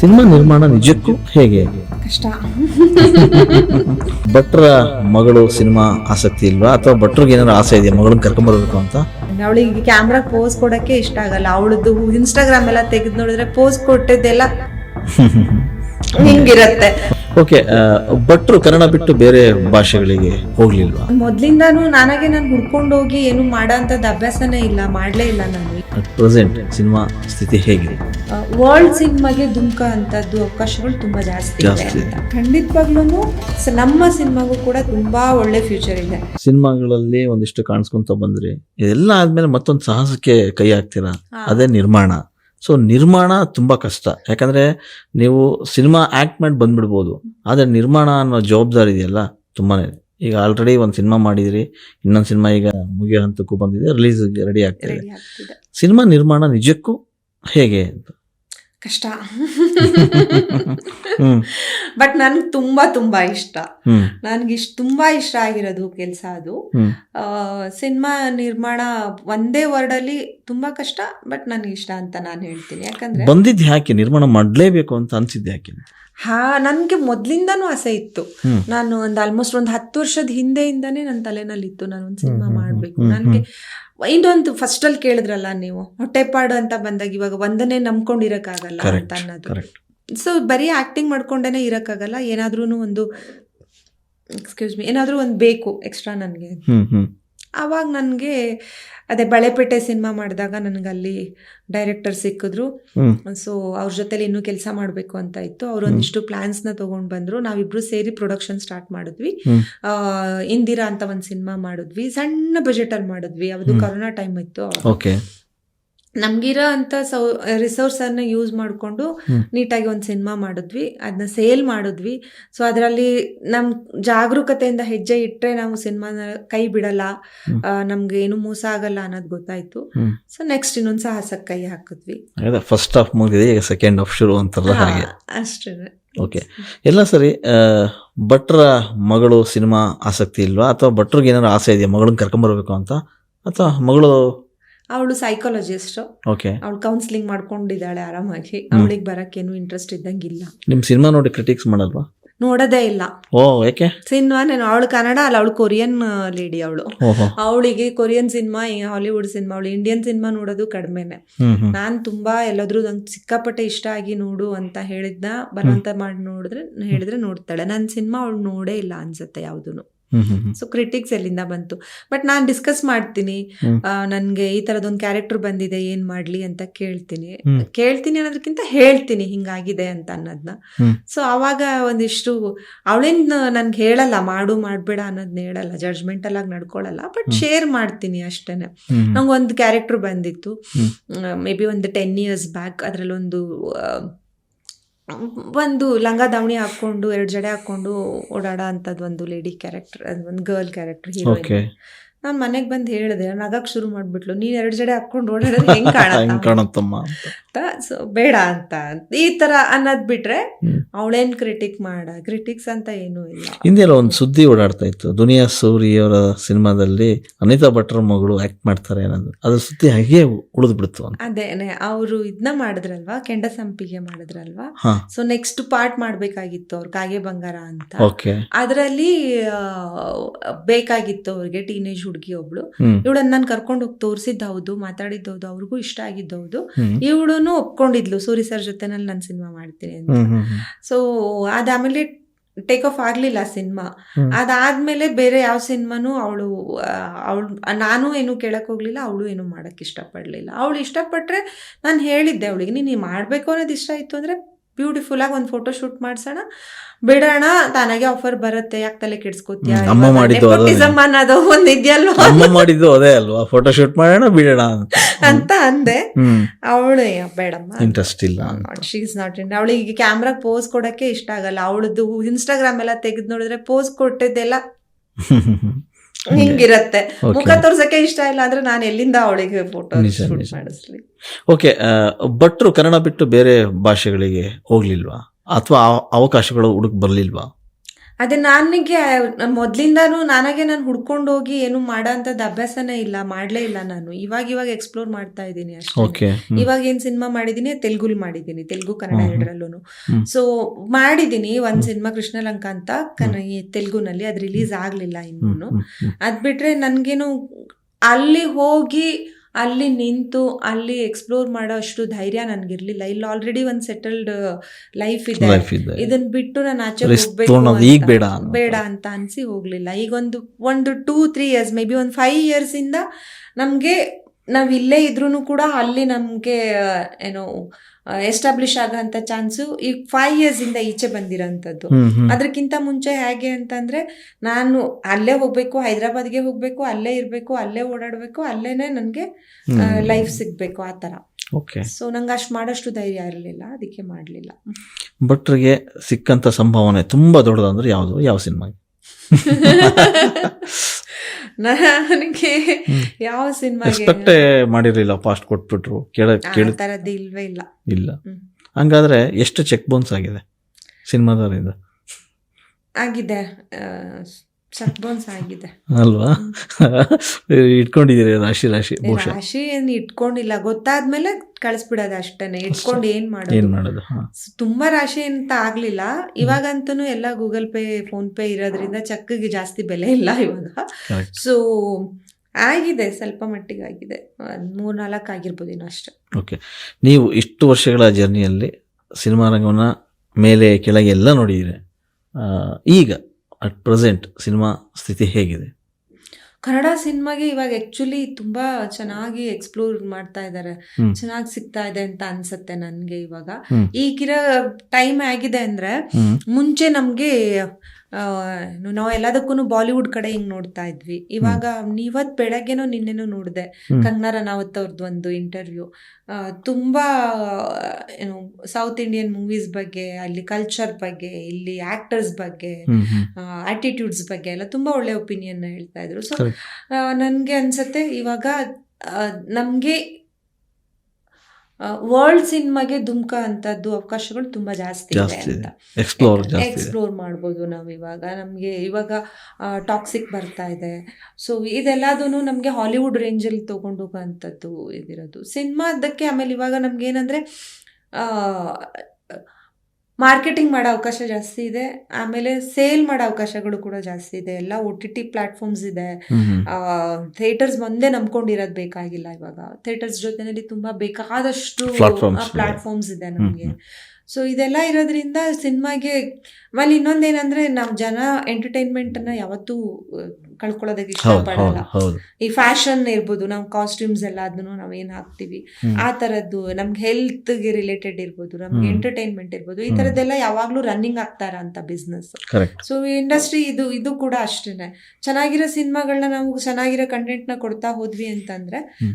Cinema ನಿರ್ಮಾಣ ನಿಜಕ್ಕೂ ಹೇಗೆ? ಕಷ್ಟ. ಭಟ್ರ ಮಗಳು ಸಿನಿಮಾ ಆಸಕ್ತಿ ಇಲ್ವಾ? ಅಥವಾ ಭಟ್ರಿಗೆ ಏನಾದ್ರು ಆಸೆ ಇದೆಯಾ? ಮಗಳನ್ನ ಕರ್ಕೊಂಬರ್ಬೇಕು ಅಂತ? ಅವಳಿಗೆ ಕ್ಯಾಮ್ರಾ ಪೋಸ್ ಕೊಡಕ್ಕೆ ಇಷ್ಟ ಆಗಲ್ಲ. ಅವಳದ್ದು ಇನ್ಸ್ಟಾಗ್ರಾಮ್ ಎಲ್ಲ ತೆಗೆದು ನೋಡಿದ್ರೆ ಪೋಸ್ ಕೊಟ್ಟಿದ್ದೆಲ್ಲ ಹಿಂಗಿರತ್ತೆ. ಓಕೆ ಭಟ್ರು ಕನ್ನಡ ಬಿಟ್ಟು ಬೇರೆ ಭಾಷೆಗಳಿಗೆ ಹೋಗ್ಲಿಲ್ವಾ? ಮೊದ್ಲಿಂದಾನು ನನಗೆ ನಾನು ಹುಡ್ಕೊಂಡು ಹೋಗಿ ಏನು ಮಾಡೋ ಅಂತದ್ ಅಭ್ಯಾಸನೇ ಇಲ್ಲ ಮಾಡಲೇ ಇಲ್ಲ ನಾನು. ಪ್ರೆಸೆಂಟ್ ಸಿನಿಮಾ ಸ್ಥಿತಿ ಹೇಗಿದೆ? ವರ್ಲ್ಡ್ ಸಿನಿಮಾಗೆ ದುಮ್ಕ ಅಂತದ್ದು ಅವಕಾಶಗಳು ತುಂಬಾ ಜಾಸ್ತಿ ಖಂಡಿತವಾಗ್ಲೂ ನಮ್ಮ ಸಿನಿಮಾಗೂ ಕೂಡ ತುಂಬಾ ಒಳ್ಳೆ ಫ್ಯೂಚರ್ ಇದೆ. ಸಿನಿಮಾಗಳಲ್ಲಿ ಒಂದಿಷ್ಟು ಕಾಣಿಸ್ಕೊಂತ ಬಂದ್ರಿ ಇದೆಲ್ಲ ಆದ್ಮೇಲೆ ಮತ್ತೊಂದು ಸಾಹಸಕ್ಕೆ ಕೈ ಹಾಕ್ತೀರಾ? ಅದೇ ನಿರ್ಮಾಣ. ಸೊ ನಿರ್ಮಾಣ ತುಂಬಾ ಕಷ್ಟ. ಯಾಕಂದ್ರೆ ನೀವು ಸಿನಿಮಾ ಆಕ್ಟ್ ಮಾಡಿ ಬಂದ್ಬಿಡ್ಬೋದು. ಆದ್ರೆ ನಿರ್ಮಾಣ ಅನ್ನೋ ಜವಾಬ್ದಾರಿ ಇದೆಯಲ್ಲ? ತುಂಬಾನೇ ಇದೆ. ಈಗ ಆಲ್ರೆಡಿ ಒಂದು ಸಿನಿಮಾ ಮಾಡಿದ್ರಿ ಇನ್ನೊಂದು ಸಿನಿಮಾ ಈಗ ಮುಗಿಯೋ ಹಂತಕ್ಕೂ ಬಂದಿದೆ ರಿಲೀಸ್ ರೆಡಿ ಆಗ್ತಿದೆ. ರೆಡಿ ಆಗ್ತಿದೆ. ಸಿನಿಮಾ ನಿರ್ಮಾಣ ನಿಜಕ್ಕೂ ಹೇಗೆ ಅಂತ? ಕಷ್ಟ. ಬಟ್ ನನ್ಗೆ ತುಂಬಾ ತುಂಬಾ ಇಷ್ಟ. ನನಗೆ ಇಷ್ಟ ತುಂಬಾ ಇಷ್ಟ ಆಗಿರೋದು ಕೆಲಸ ಅದು. ಸಿನಿಮಾ ನಿರ್ಮಾಣ ಒಂದೇ ವರ್ಡ್ ಅಲ್ಲಿ ತುಂಬಾ ಕಷ್ಟ ಬಟ್ ನನ್ಗೆ ಇಷ್ಟ ಅಂತ ನಾನು ಹೇಳ್ತೀನಿ. ಯಾಕಂದ್ರೆ ಬಂದಿದ್ದು ಯಾಕೆ? ನಿರ್ಮಾಣ ಮಾಡ್ಲೇಬೇಕು ಅಂತ ಅನ್ಸಿದ್ದು ಯಾಕೆ? ಹಾ ನನ್ಗೆ ಮೊದ್ಲಿಂದಾನು ಆಸೆ ಇತ್ತು. ನಾನು ಒಂದು ಆಲ್ಮೋಸ್ಟ್ ಒಂದು ಹತ್ತು ವರ್ಷದ ಹಿಂದೆಯಿಂದಾನೇ ನನ್ನ ತಲೆನಲ್ಲಿ ಇತ್ತು ನಾನು ಒಂದು ಸಿನಿಮಾ ಮಾಡಬೇಕು. ನನಗೆ ಇನ್ನೊಂದು ಫಸ್ಟ್ ಅಲ್ಲಿ ಕೇಳಿದ್ರಲ್ಲ ನೀವು ಹೊಟ್ಟೆಪಾಡು ಅಂತ ಬಂದಾಗ ಇವಾಗ ಒಂದನೇ ನಂಬ್ಕೊಂಡಿರಕ್ಕಾಗಲ್ಲ ಅಂತ ಅನ್ನೋದು. ಸೊ ಬರೀ ಆಕ್ಟಿಂಗ್ ಮಾಡ್ಕೊಂಡೇನೆ ಇರಕ್ಕಾಗಲ್ಲ ಏನಾದ್ರೂ ಒಂದು ಎಕ್ಸ್ಕ್ಯೂಸ್ ಮಿ ಏನಾದ್ರೂ ಒಂದು ಬೇಕು ಎಕ್ಸ್ಟ್ರಾ ನನಗೆ. ಆವಾಗ ನನಗೆ ಅದೇ ಬಳೆಪೇಟೆ ಸಿನಿಮಾ ಮಾಡಿದಾಗ ನನಗಲ್ಲಿ ಡೈರೆಕ್ಟರ್ ಸಿಕ್ಕಿದ್ರು. ಸೊ ಅವ್ರ ಜೊತೆಲಿ ಇನ್ನೂ ಕೆಲಸ ಮಾಡಬೇಕು ಅಂತ ಇತ್ತು. ಅವರು ಒಂದಿಷ್ಟು ಪ್ಲಾನ್ಸ್ನ ತೊಗೊಂಡು ಬಂದರು. ನಾವಿಬ್ರು ಸೇರಿ ಪ್ರೊಡಕ್ಷನ್ ಸ್ಟಾರ್ಟ್ ಮಾಡಿದ್ವಿ. ಇಂದಿರಾ ಅಂತ ಒಂದು ಸಿನಿಮಾ ಮಾಡಿದ್ವಿ. ಸಣ್ಣ ಬಜೆಟಲ್ಲಿ ಮಾಡಿದ್ವಿ. ಅದು ಕೊರೋನಾ ಟೈಮ್ ಇತ್ತು ಓಕೆ ನಮ್ಗಿರೋ ಅಂತ ಸೌ ರಿಸೋರ್ಸ್ ಅನ್ನ ಯೂಸ್ ಮಾಡಿಕೊಂಡು. ನೀಟಾಗಿ ಒಂದು ಸಿನಿಮಾ ಮಾಡಿದ್ವಿ ಅದನ್ನ ಸೇಲ್ ಮಾಡಿದ್ವಿ. ಸೊ ಅದರಲ್ಲಿ ನಮ್ ಜಾಗರೂಕತೆಯಿಂದ ಹೆಜ್ಜೆ ಇಟ್ಟರೆ ನಾವು ಸಿನಿಮಾನ ಕೈ ಬಿಡಲ್ಲ. ನಮ್ಗೆ ಏನು ಮೋಸ ಆಗಲ್ಲ ಅನ್ನೋದು ಗೊತ್ತಾಯ್ತು. ಸೊ ನೆಕ್ಸ್ಟ್ ಇನ್ನೊಂದು ಸಾಹಸಕ್ಕೆ ಕೈ ಹಾಕಿದ್ವಿ. ಫಸ್ಟ್ ಹಾಫ್ ಮುಗಿದಿದೆ ಈಗ ಸೆಕೆಂಡ್ ಹಾಫ್ ಶುರು ಅಂತಾರಲ್ಲ ಹಾಗೆ. ಅಷ್ಟೇ. ಓಕೆ ಎಲ್ಲ ಸರಿ ಭಟ್ರ ಮಗಳು ಸಿನಿಮಾ ಆಸಕ್ತಿ ಇಲ್ವಾ? ಅಥವಾ ಭಟ್ರಿಗೆ ಏನಾದ್ರು ಆಸೆ ಇದೆಯಾ? ಮಗಳನ್ನ ಕರ್ಕೊಂಬರ್ಬೇಕು ಅಂತ? ಅಥವಾ ಮಗಳು ಅವಳು ಸೈಕಾಲಜಿಸ್ಟ್ ಓಕೆ ಅವಳು ಕೌನ್ಸಿಲಿಂಗ್ ಮಾಡ್ಕೊಂಡಿದ್ದಾಳೆ ಆರಾಮಾಗಿ. ಅವಳಿಗೆ ಬರಕ್ಕೇನು ಇಂಟ್ರೆಸ್ಟ್ ಇದ್ದಂಗಿಲ್ಲ ನಿಮ್ ಸಿನಿಮಾ ನೋಡಿ ಕ್ರಿಟಿಕ್ಸ್ ಮಾಡಲ್ವಾ? ನೋಡದೇ ಇಲ್ಲ. ಓ ಸಿನಿಮಾ ನಾನು ಅವಳು ಕನ್ನಡ ಅಲ್ಲ ಅವಳು ಕೊರಿಯನ್ ಲೇಡಿ ಅವಳು. ಅವಳಿಗೆ ಕೊರಿಯನ್ ಸಿನಿಮಾ ಹಾಲಿವುಡ್ ಸಿನಿಮಾ ಅವಳು ಇಂಡಿಯನ್ ಸಿನಿಮಾ ನೋಡೋದು ಕಡಿಮೆನೆ. ನಾನ್ ತುಂಬಾ ಎಲ್ಲಾದ್ರೂ ನಂಗೆ ಸಿಕ್ಕಾಪಟ್ಟೆ ಇಷ್ಟ ಆಗಿ ನೋಡು ಅಂತ ಹೇಳಿದ್ನ ಬಲವಂತ ಮಾಡಿ ನೋಡಿದ್ರೆ ಹೇಳಿದ್ರೆ ನೋಡ್ತಾಳೆ. ನನ್ನ ಸಿನಿಮಾ ಅವಳು ನೋಡೇ ಇಲ್ಲ ಅನ್ಸುತ್ತೆ ಯಾವ್ದು ಸೊ ಕ್ರಿಟಿಕ್ಸ್ ಎಲ್ಲಿಂದ ಬಂತು ಬಟ್ ನಾನು ಡಿಸ್ಕಸ್ ಮಾಡ್ತೀನಿ. ನನಗೆ ಈ ಥರದೊಂದು ಕ್ಯಾರೆಕ್ಟರ್ ಬಂದಿದೆ ಏನು ಮಾಡ್ಲಿ ಅಂತ ಕೇಳ್ತೀನಿ ಕೇಳ್ತೀನಿ ಅನ್ನೋದಕ್ಕಿಂತ ಹೇಳ್ತೀನಿ ಹಿಂಗಾಗಿದೆ ಅಂತ ಅನ್ನೋದನ್ನ. ಸೊ ಆವಾಗ ಒಂದಿಷ್ಟು ಅವಳಿಂದ ನನ್ಗೆ ಹೇಳಲ್ಲ ಮಾಡು ಮಾಡಬೇಡ ಅನ್ನೋದನ್ನ ಹೇಳಲ್ಲ ಜಡ್ಜ್ಮೆಂಟಲ್ ಆಗಿ ನಡ್ಕೊಳ್ಳಲ್ಲ ಬಟ್. ಶೇರ್ ಮಾಡ್ತೀನಿ ಅಷ್ಟೇನೆ. ನಂಗೆ ಒಂದು ಕ್ಯಾರೆಕ್ಟರ್ ಬಂದಿತ್ತು. ಮೇ ಬಿ ಒಂದು ಟೆನ್ ಇಯರ್ಸ್ ಬ್ಯಾಕ್ ಅದರಲ್ಲೊಂದು ಒಂದು ಲಂಗ ದಾವಣಿ ಹಾಕೊಂಡು ಎರಡು ಜಡೆ ಹಾಕೊಂಡು ಓಡಾಡೋ ಅಂತದ್ ಒಂದು ಲೇಡಿ ಕ್ಯಾರೆಕ್ಟರ್ ಒಂದು ಗರ್ಲ್ ಕ್ಯಾರೆಕ್ಟರ್ ಹೀರೋಯಿನ್ ನಾನು ಮನೆಗೆ ಬಂದು ಹೇಳಿದೆ ನಗಕ್ಕೆ ಶುರು ಮಾಡ್ಬಿಟ್ಲು. ನೀನ್ ಎರಡು ಜಡೆ ಹಾಕೊಂಡು ಓಡಾಡೋದು ಹೆಂಗ್ ಕಾಣುತ್ತಮ್ಮ? ಅಂತ. ಸೊ ಬೇಡ ಅಂತ. ಈ ತರ ಅನ್ನೋದು ಬಿಟ್ರೆ ಅವಳೇನು ಕ್ರಿಟಿಕ್ ಮಾಡ? ಕ್ರಿಟಿಕ್ಸ್ ಅಂತ ಏನೂ ಇಲ್ಲ. ಹಿಂದೆ ಎಲ್ಲ ಒಂದು ಸುದ್ದಿ ಓಡಾಡ್ತಾ ಇತ್ತು. ದುನಿಯಾ ಸೌರಿ ಅವರ ಸಿನಿಮಾದಲ್ಲಿ ಅನಿತಾ ಭಟ್ರ ಮಗಳು ಆಕ್ಟ್ ಮಾಡ್ತಾರೆ ಅನ್ನೋದು. ಅದ್ರ ಸುದ್ದಿ ಹಾಗೆ ಉಳಿದು ಬಿಡ್ತು ಅಂತ. ಅದೇನೆ ಅವರು ಇದನ್ನ ಮಾಡಿದ್ರಲ್ವಾ? ಕೆಂಡ ಸಂಪಿಗೆ ಮಾಡಿದ್ರಲ್ವಾ? ಸೊ ನೆಕ್ಸ್ಟ್ ಪಾರ್ಟ್ ಮಾಡ್ಬೇಕಾಗಿತ್ತು ಅವ್ರ ಕಾಗೆ ಬಂಗಾರ ಅಂತ. ಅದರಲ್ಲಿ ಬೇಕಾಗಿತ್ತು ಅವ್ರಿಗೆ ಟೀನೇಜ್ ಹುಡುಗಿ ಒಬ್ಳು. ಇವಳನ್ನ ನಾನು ಕರ್ಕೊಂಡು ಹೋಗಿ ತೋರಿಸಿದ್ದ ಹೌದು ಮಾತಾಡಿದ್ದ ಹೌದು ಅವ್ರಿಗೂ ಇಷ್ಟ ಆಗಿದ್ದ ಹೌದು ಇವಳುನು ಒಪ್ಕೊಂಡಿದ್ಲು ಸೂರಿ ಸರ್ ಜೊತೆನಲ್ಲಿ ನಾನು ಸಿನಿಮಾ ಮಾಡ್ತೀನಿ ಅಂತ. ಸೊ ಅದಾಮೇಲೆ ಟೇಕ್ ಆಫ್ ಆಗ್ಲಿಲ್ಲ ಸಿನಿಮಾ. ಅದಾದ್ಮೇಲೆ ಬೇರೆ ಯಾವ ಸಿನಿಮಾನು ಅವಳು ಅವಳು ನಾನು ಏನು ಕೇಳಕ್ ಹೋಗ್ಲಿಲ್ಲ ಅವಳು ಏನು ಮಾಡಕ್ ಇಷ್ಟಪಡ್ಲಿಲ್ಲ. ಅವಳು ಇಷ್ಟಪಟ್ರೆ ನಾನು ಹೇಳಿದ್ದೆ ಅವಳಿಗೆ ನೀನು ಮಾಡ್ಬೇಕು ಅನ್ನೋದು ಇಷ್ಟ ಆಯ್ತು ಅಂದ್ರೆ ಬ್ಯೂಟಿಫುಲ್ ಆಗಿ ಒಂದು ಫೋಟೋ ಶೂಟ್ ಮಾಡ್ಸೋಣ. ಬಿಡೋಣ ತಾನಾಗೆ ಆಫರ್ ಬರುತ್ತೆ ಯಾಕೆ ತಲೆ ಕೆಡ್ಸ್ಕೊತೀಯ? ಹ್ಮ್, ಅಮ್ಮ ಮಾಡಿದ್ದು ಅದೇ. ನೆಪೋಟಿಸಮ್ ಅನ್ನೋದು ಒಂದ್ ಇದೆಯಲ್ವಾ ಅಮ್ಮ ಮಾಡಿದ್ದು ಅದೇ ಅಲ್ವಾ? ಫೋಟೋ ಶೂಟ್ ಮಾಡೋಣ ಬಿಡೋಣ ಅಂತ. ಅಂದೆ. ಅವಳು ಬೇಡಮ್ಮ. ಇಂಟ್ರೆಸ್ಟ್ ಇಲ್ಲ ಶಿ ಇಸ್ ನಾಟ್ ಇನ್ ಅವಳಿಗೆ ಕ್ಯಾಮ್ರಾ ಪೋಸ್ ಕೊಡಕ್ಕೆ ಇಷ್ಟ ಆಗಲ್ಲ. ಅವಳದ್ದು ಇನ್ಸ್ಟಾಗ್ರಾಮ್ ಎಲ್ಲ ತೆಗೆದು ನೋಡಿದ್ರೆ ಪೋಸ್ ಕೊಟ್ಟಿದ್ದೆಲ್ಲ. ಹಿಂಗಿರತ್ತೆ. ಮುಖ ತೋರ್ಸಕ್ಕೆ ಇಷ್ಟ ಇಲ್ಲ ಅಂದ್ರೆ ನಾನು ಎಲ್ಲಿಂದ ಅವಳಿಗೆ ಫೋಟೋ ಶೂಟ್ ಮಾಡಿಸ್ಲಿ. ಓಕೆ ಭಟ್ರು ಕನ್ನಡ ಬಿಟ್ಟು ಬೇರೆ ಭಾಷೆಗಳಿಗೆ ಹೋಗ್ಲಿಲ್ವಾ? ಅಥವಾ ಅವಕಾಶಗಳು ಹುಡುಕ್ ಬರ್ಲಿಲ್ವಾ? ಅದೇ ನನಗೆ ಮೊದ್ಲಿಂದಾನು ನನಗೆ ನಾನು ಹುಡ್ಕೊಂಡು ಹೋಗಿ ಏನು ಮಾಡೋ ಅಂಥದ್ದು ಅಭ್ಯಾಸನೇ ಇಲ್ಲ ಮಾಡ್ಲೇ ಇಲ್ಲ ನಾನು. ಇವಾಗ ಇವಾಗ ಎಕ್ಸ್ಪ್ಲೋರ್ ಮಾಡ್ತಾ ಇದ್ದೀನಿ ಅಷ್ಟೇ. ಇವಾಗ ಏನ್ ಸಿನಿಮಾ ಮಾಡಿದೀನಿ ತೆಲುಗುಲ್ ಮಾಡಿದೀನಿ ತೆಲುಗು ಕನ್ನಡ. ಎರಡರಲ್ಲೂ ಸೊ ಮಾಡಿದೀನಿ ಒಂದ್ ಸಿನಿಮಾ ಕೃಷ್ಣಲಂಕ ಅಂತ ಕನ್ನ ತೆಲುಗುನಲ್ಲಿ. ಅದ್ ರಿಲೀಸ್ ಆಗ್ಲಿಲ್ಲ ಇನ್ನೂ ಅದ್ ಬಿಟ್ರೆ ನನ್ಗೇನು ಅಲ್ಲಿ ಹೋಗಿ ಅಲ್ಲಿ ನಿಂತು ಅಲ್ಲಿ ಎಕ್ಸ್ಪ್ಲೋರ್ ಮಾಡೋ ಅಷ್ಟು ಧೈರ್ಯ ನನಗಿರಲಿಲ್ಲ. ಇಲ್ಲಿ ಆಲ್ರೆಡಿ ಒಂದು ಸೆಟಲ್ಡ್ ಲೈಫ್ ಇದೆ. ಇದನ್ನ ಇದನ್ ಬಿಟ್ಟು ನಾನು ಆಚೆ ಹೋಗ್ಬೇಕು ಬೇಡ ಬೇಡ ಅಂತ ಅನ್ಸಿ ಹೋಗ್ಲಿಲ್ಲ. ಈಗ ಒಂದು ಒಂದು two three years may be ಒಂದು ಫೈವ್ ಇಯರ್ಸ್ ಇಂದ ನಮ್ಗೆ ನಾವ್ ಇಲ್ಲೇ ಇದ್ರೂ ಕೂಡ ಅಲ್ಲಿ ನಮ್ಗೆ ಏನು ಎಸ್ಟಾಬ್ಲಿಷ್ ಆಗಂತ ಚಾನ್ಸು ಈ ಫೈವ್ ಇಯರ್ಸ್ ಇಂದ ಈಚೆ ಬಂದಿರೋಂಥದ್ದು. ಅದಕ್ಕಿಂತ ಮುಂಚೆ ಹೇಗೆ ಅಂತಂದ್ರೆ ನಾನು ಅಲ್ಲೇ ಹೋಗ್ಬೇಕು ಹೈದರಾಬಾದ್ಗೆ ಹೋಗ್ಬೇಕು ಅಲ್ಲೇ ಇರ್ಬೇಕು ಅಲ್ಲೇ ಓಡಾಡ್ಬೇಕು ಅಲ್ಲೇನೆ ನನಗೆ ಲೈಫ್ ಸಿಗ್ಬೇಕು ಆ ತರ ಓಕೆ ಸೊ ನಂಗೆ ಅಷ್ಟು ಮಾಡೋಷ್ಟು ಧೈರ್ಯ ಇರಲಿಲ್ಲ ಅದಕ್ಕೆ ಮಾಡ್ಲಿಲ್ಲ. ಭಟ್ರಿಗೆ ಸಿಕ್ಕಂತ ಸಂಭಾವನೆ ತುಂಬಾ ದೊಡ್ಡದಂದ್ರೆ ಯಾವುದು? ಯಾವ ಸಿನಿಮಾಗೆ? ನನಗೆ ಯಾವ ಸಿನಿಮಾ ಎಕ್ಸ್ಪೆಕ್ಟ್ ಮಾಡಿರಲಿಲ್ಲ ಫಾಸ್ಟ್ ಕೊಟ್ಬಿಟ್ರು. ಕೇಳ ಕೇಳಿ ತರದ್ದು ಇಲ್ವೇ ಇಲ್ಲ. ಇಲ್ಲ. ಹಂಗಾದ್ರೆ ಎಷ್ಟು ಚೆಕ್ ಬೌನ್ಸ್ ಆಗಿದೆ ಸಿನಿಮಾದವರಿಂದ ಆಗಿದೆ. ಬೌನ್ಸ್ ಆಗಿದೆ. ಅಲ್ವಾ? ಇಟ್ಕೊಂಡಿದ್ದೀರಿ ರಾಶಿ ರಾಶಿ ಬಹುಶಃ. ರಾಶಿ ಏನ್ ಇಟ್ಕೊಂಡಿಲ್ಲ. ಗೊತ್ತಾದ್ಮೇಲೆ ಕಳಿಸ್ಬಿಡೋದು ಅಷ್ಟೇನೆ. ಇಟ್ಕೊಂಡು ಏನ್ ಏನ್ ಮಾಡೋದು? ಮಾಡೋದು ಹಾ. ತುಂಬಾ ರಾಶಿ ಅಂತ ಆಗ್ಲಿಲ್ಲ. ಇವಾಗಂತೂ ಎಲ್ಲ ಗೂಗಲ್ ಪೇ ಫೋನ್ ಪೇ ಇರೋದ್ರಿಂದ ಚೆಕ್ಗೆ ಜಾಸ್ತಿ ಬೆಲೆ ಇಲ್ಲ ಇವಾಗ. ಸೊ ಆಗಿದೆ ಸ್ವಲ್ಪ ಮಟ್ಟಿಗೆ ಆಗಿದೆ. ಮೂರ್ ನಾಲ್ಕು ಆಗಿರ್ಬೋದು ಇನ್ನು ಅಷ್ಟೇ. ಓಕೆ ನೀವು ಇಷ್ಟು ವರ್ಷಗಳ ಜರ್ನಿಯಲ್ಲಿ ಸಿನಿಮಾ ರಂಗವನ್ನ ಮೇಲೆ ಕೆಳಗೆ ಎಲ್ಲ ನೋಡಿದ್ದೀರಿ. ಆ, ಈಗ ಅಟ್ ಪ್ರೆಸೆಂಟ್ ಸಿನಿಮಾ ಸ್ಥಿತಿ ಹೇಗಿದೆ? ಕನ್ನಡ ಸಿನಿಮಾಗೆ ಇವಾಗ ಆಕ್ಚುಲಿ ತುಂಬಾ ಚೆನ್ನಾಗಿ ಎಕ್ಸ್ಪ್ಲೋರ್ ಮಾಡ್ತಾ ಇದ್ದಾರೆ ಚೆನ್ನಾಗಿ ಸಿಗ್ತಾ ಇದೆ ಅಂತ ಅನ್ಸತ್ತೆ ನನಗೆ ಇವಾಗ. ಈಗಿರೋ ಟೈಮ್ ಆಗಿದೆ ಅಂದ್ರೆ ಮುಂಚೆ ನಮ್ಗೆ ನಾವು ಎಲ್ಲದಕ್ಕೂ ಬಾಲಿವುಡ್ ಕಡೆ ಹಿಂಗ್ ನೋಡ್ತಾ ಇದ್ವಿ. ಇವಾಗ ನೀವತ್ ಬೆಳಗ್ಗೆನೂ ನಿನ್ನೆನೂ ನೋಡಿದೆ. ಕಂಗ್ನಾ ರನಾವತ್ ಅವ್ರದ್ದು ಒಂದು ಇಂಟರ್ವ್ಯೂ ತುಂಬಾ ಏನು ಸೌತ್ ಇಂಡಿಯನ್ ಮೂವೀಸ್ ಬಗ್ಗೆ ಅಲ್ಲಿ ಕಲ್ಚರ್ ಬಗ್ಗೆ ಇಲ್ಲಿ ಆಕ್ಟರ್ಸ್ ಬಗ್ಗೆ ಆಟಿಟ್ಯೂಡ್ಸ್ ಬಗ್ಗೆ ಎಲ್ಲ ತುಂಬಾ ಒಳ್ಳೆ ಒಪಿನಿಯನ್ ಹೇಳ್ತಾ ಇದ್ರು. ಸೊ ನನ್ಗೆ ಅನ್ಸತ್ತೆ ಇವಾಗ ನಮ್ಗೆ ವರ್ಲ್ಡ್ ಸಿನಿಮಾಗೆ ದುಮ್ಕ ಅಂತದ್ದು ಅವಕಾಶಗಳು ತುಂಬಾ ಜಾಸ್ತಿ ಇದೆ ಅಂತ. ಎಕ್ಸ್ಪ್ಲೋರ್ ಮಾಡ್ಬೋದು ನಾವು ಇವಾಗ. ನಮಗೆ ಇವಾಗ ಟಾಕ್ಸಿಕ್ ಬರ್ತಾ ಇದೆ. ಸೊ ಇದೆಲ್ಲದೂ ನಮಗೆ ಹಾಲಿವುಡ್ ರೇಂಜಲ್ಲಿ ತೊಗೊಂಡು ಹೋಗೋಂಥದ್ದು ಇದಿರೋದು. ಸಿನಿಮಾದಕ್ಕೆ ಆಮೇಲೆ ಇವಾಗ ನಮ್ಗೆ ಏನಂದ್ರೆ ಮಾರ್ಕೆಟಿಂಗ್ ಮಾಡೋ ಅವಕಾಶ ಜಾಸ್ತಿ ಇದೆ. ಆಮೇಲೆ ಸೇಲ್ ಮಾಡೋ ಅವಕಾಶಗಳು ಕೂಡ ಜಾಸ್ತಿ ಇದೆ. ಎಲ್ಲ ಒ ಟಿ ಟಿ ಪ್ಲಾಟ್ಫಾರ್ಮ್ಸ್ ಇದೆ. ಥಿಯೇಟರ್ಸ್ ಒಂದೇ ನಂಬ್ಕೊಂಡಿರೋದು ಬೇಕಾಗಿಲ್ಲ ಇವಾಗ. ಥಿಯೇಟರ್ಸ್ ಜೊತೆನಲ್ಲಿ ತುಂಬಾ ಬೇಕಾದಷ್ಟು ಪ್ಲಾಟ್ಫಾರ್ಮ್ಸ್ ಇದೆ. ನಮಗೆ. ಸೊ ಇದೆಲ್ಲ ಇರೋದ್ರಿಂದ ಸಿನಿಮಾಗೆ ಆಮೇಲೆ ಇನ್ನೊಂದೇನಂದ್ರೆ ನಾವು ಜನ ಎಂಟರ್ಟೈನ್ಮೆಂಟ್ ಅನ್ನ ಯಾವತ್ತೂ ಕಳ್ಕೊಳ್ಳೋದಕ್ಕೆ ಇಷ್ಟಪಡಲ್ಲ. ಈ ಫ್ಯಾಷನ್ ಇರ್ಬೋದು ನಮ್ಮ ಕಾಸ್ಟ್ಯೂಮ್ಸ್ ಎಲ್ಲ ಅದನ್ನು ನಾವು ಏನ್ ಹಾಕ್ತಿವಿ ಆ ತರದ್ದು ನಮ್ಗೆ ಹೆಲ್ತ್ಗೆ ರಿಲೇಟೆಡ್ ಇರ್ಬೋದು ನಮ್ಗೆ ಎಂಟರ್ಟೈನ್ಮೆಂಟ್ ಇರ್ಬೋದು ಈ ಥರದ್ದೆಲ್ಲ ಯಾವಾಗಲೂ ರನ್ನಿಂಗ್ ಆಗ್ತಾರ ಅಂತ ಬಿಸ್ನೆಸ್ ಸೊ ಇಂಡಸ್ಟ್ರಿ ಇದು ಇದು ಕೂಡ ಅಷ್ಟೇನೆ. ಚೆನ್ನಾಗಿರೋ ಸಿನಿಮಾಗಳನ್ನ ನಾವು ಚೆನ್ನಾಗಿರೋ ಕಂಟೆಂಟ್ನ ಕೊಡ್ತಾ ಹೋದ್ವಿ ಅಂತಂದ್ರೆ ಹ್ಮ್.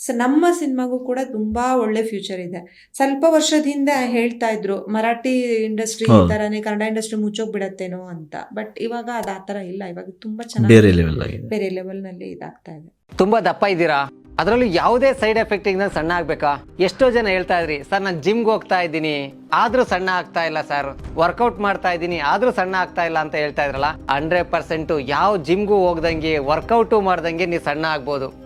ಖಂಡಿತವಾಗ್ಲೂ ನಮ್ಮ ಸಿನಿಮಾಗೂ ಕೂಡ ತುಂಬಾ ಒಳ್ಳೆ ಫ್ಯೂಚರ್ ಇದೆ. ಸ್ವಲ್ಪ ವರ್ಷದ ಹಿಂದೆ ಹೇಳ್ತಾ ಇದ್ರು ಮರಾಠಿ ಇಂಡಸ್ಟ್ರಿ ಈ ತರನೇ ಕನ್ನಡ ಇಂಡಸ್ಟ್ರಿ ಮುಚ್ಚೋಗ್ಬಿಡತ್ತೇನೋ ಅಂತ. ಬಟ್ ಇವಾಗ ಅದು ಆ ತರ ಇಲ್ಲ. ಇವಾಗ ತುಂಬಾ ಬೇರೆ ಚೆನ್ನಾಗಿ ಬೇರೆ ಲೆವೆಲ್ನಲ್ಲಿ ಇದಾಗ್ತಾ ಇದೆ. ತುಂಬಾ ದಪ್ಪ ಇದ್ದೀರಾ? ಅದರಲ್ಲೂ ಯಾವುದೇ ಸೈಡ್ ಎಫೆಕ್ಟ್ ಇಂದ ಸಣ್ಣ ಆಗ್ಬೇಕಾ? ಎಷ್ಟೋ ಜನ ಹೇಳ್ತಾ ಇದ್ರಿ ಸರ್ ನಾನು ಜಿಮ್ಗೆ ಹೋಗ್ತಾ ಇದ್ದೀನಿ. ಆದ್ರೂ ಸಣ್ಣ ಆಗ್ತಾ ಇಲ್ಲ ಸರ್. ವರ್ಕೌಟ್ ಮಾಡ್ತಾ ಇದ್ದೀನಿ. ಆದ್ರೂ ಸಣ್ಣ ಆಗ್ತಾ ಇಲ್ಲ ಅಂತ ಹೇಳ್ತಾ ಇದ್ರಲ್ಲ ಹಂಡ್ರೆಡ್ ಪರ್ಸೆಂಟ್ ಯಾವ ಜಿಮ್ಗೂ ಹೋಗ್ದಂಗೆ ವರ್ಕೌಟು ಮಾಡ್ದಂಗೆ ನೀವು ಸಣ್ಣ ಆಗ್ಬೋದು.